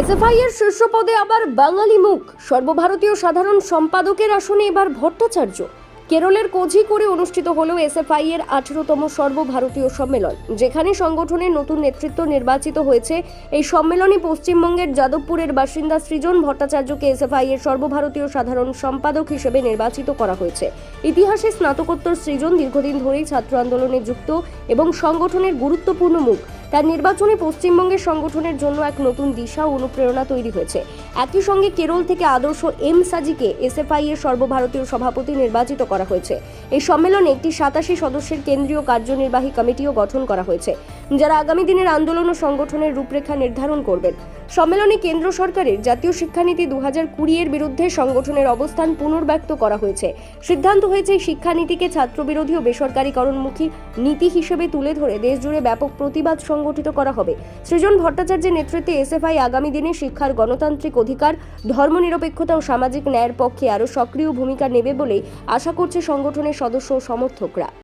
SFI এর শীর্ষ পদে আবার বাঙালি মুখ। সর্বভারতীয় সাধারণ সম্পাদকের আসনে এবার ভট্টাচার্য। কেরলের কোঝিকোড়ে অনুষ্ঠিত হল এসএফআই এর আঠেরোতম সর্বভারতীয় সম্মেলন, যেখানে সংগঠনের নতুন নেতৃত্ব নির্বাচিত হয়েছে। এই সম্মেলনে পশ্চিমবঙ্গের যাদবপুরের বাসিন্দা সৃজন ভট্টাচার্যকে এসএফআই এর সর্বভারতীয় সাধারণ সম্পাদক হিসেবে নির্বাচিত করা হয়েছে। ইতিহাসে স্নাতকোত্তর সৃজন দীর্ঘদিন ধরেই ছাত্র আন্দোলনে যুক্ত এবং সংগঠনের গুরুত্বপূর্ণ মুখ। তার নির্বাচনে পশ্চিমবঙ্গের সংগঠনের জন্য এক নতুন দিশা ও অনুপ্রেরণা তৈরি হয়েছে। একই সঙ্গে কেরল থেকে আদর্শ এম সাজিকে এসএফআই এর সর্বভারতীয় সভাপতি নির্বাচিত করা হয়েছে। এই সম্মেলনে একটি সাতাশি সদস্যের কেন্দ্রীয় কার্যনির্বাহী কমিটিও গঠন করা হয়েছে, যারা আগামী দিনের আন্দোলন ও সংগঠনের রূপরেখা নির্ধারণ করবেন। সম্মেলনে কেন্দ্র সরকারের জাতীয় শিক্ষানীতি দু হাজার কুড়ি এর বিরুদ্ধে সংগঠনের অবস্থান পুনর্ব্যক্ত করা হয়েছে। সিদ্ধান্ত হয়েছে শিক্ষানীতিকে ছাত্রবিরোধী ও বেসরকারীকরণমুখী নীতি হিসেবে তুলে ধরে দেশজুড়ে ব্যাপক প্রতিবাদ সংগঠিত করা হবে। সৃজন ভট্টাচার্যের নেতৃত্বে এসএফআই আগামী দিনে শিক্ষার গণতান্ত্রিক অধিকার, ধর্মনিরপেক্ষতা ও সামাজিক ন্যায়ের পক্ষে আরও সক্রিয় ভূমিকা নেবে বলে আশা করছে সংগঠনের সদস্য ও সমর্থকরা।